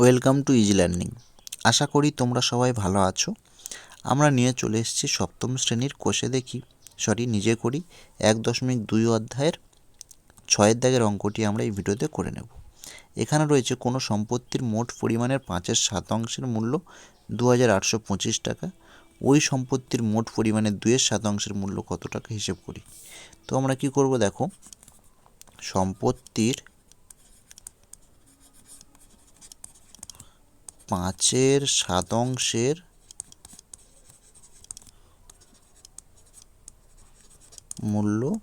Welcome to easy learning. আশা করি তোমরা সবাই ভালো আছো। আমরা নিয়ে চলে এসেছি সপ্তম শ্রেণির কোষে দেখি সরি নিজে করি, এক দশমিক দুই অধ্যায়ের ছয়ের দাগের অঙ্কটি আমরা এই ভিডিওতে করে নেব। এখানে রয়েছে কোনো সম্পত্তির মোট পরিমাণের পাঁচের শতাংশের মূল্য দু হাজার আটশো পঁচিশ টাকা। ওই সম্পত্তির মোট পরিমাণের দুইয়ের শতাংশের মূল্য কত টাকা হিসেব করি। তো আমরা কি করব দেখো, সম্পত্তির পাঁচের শতাংশের মূল্য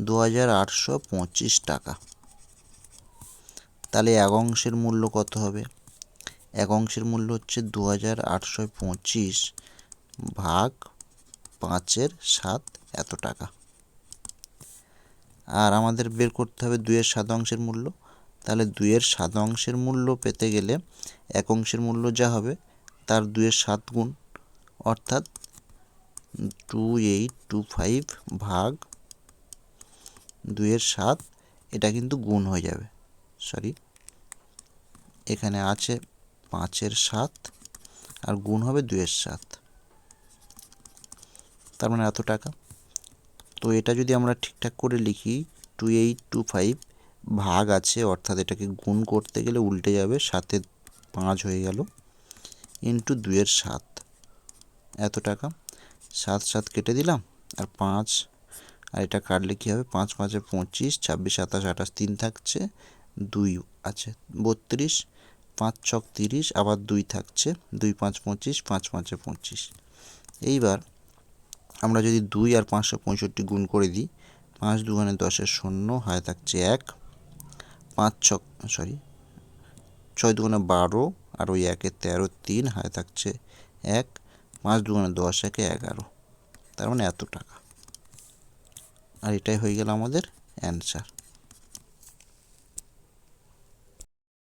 দু হাজার আটশো পঁচিশ টাকা। তাহলে এক অংশের মূল্য কত হবে? এক অংশের মূল্য হচ্ছে দু হাজার আটশো পঁচিশ ভাগ পাঁচের সাত এত টাকা। আর আমাদের বের করতে হবে দুইয়ের সাত অংশের মূল্য। তাহলে দুইয়ের সাত অংশের মূল্য পেতে গেলে এক অংশের মূল্য যা হবে তার দুইয়ের সাত গুণ, অর্থাৎ টু এইট টু ফাইভ ভাগ দুইয়ের সাত, এটা কিন্তু গুণ হয়ে যাবে। সরি এখানে আছে পাঁচের সাত আর গুণ হবে দুইয়ের সাত। তার মানে এত টাকা। তো এটা যদি আমরা ঠিকঠাক করে লিখি, টু এইট টু ফাইভ ভাগ আছে, অর্থাৎ এটাকে গুণ করতে গেলে উল্টে যাবে সাতে পাঁচ হয়ে গেল ইন্টু দুইয়ের সাত। এত টাকা। সাত সাত কেটে দিলাম, আর পাঁচ, আর এটা কাটলে কী হবে? পাঁচ, পাঁচে পঁচিশ, ছাব্বিশ, সাতাশ, আঠাশ, তিন থাকছে দুই, আছে বত্রিশ, পাঁচ ছক তিরিশ, আবার দুই থাকছে দুই, পাঁচ, পঁচিশ, পাঁচ, পাঁচে পঁচিশ। এইবার আমরা যদি দুই আর পাঁচশো পঁয়ষট্টি গুণ করে দিই, পাঁচ দুগুণে দশের শূন্য, হয় থাকছে এক। পাঁচ ছক সরি ছয় দুগুণে বারো আর ওই একে তেরো তিন, হাতে থাকছে এক, পাঁচ দুগুণে দশ একে এগারো। তার মানে এত টাকা। আর এটাই হয়ে গেল আমাদের অ্যান্সার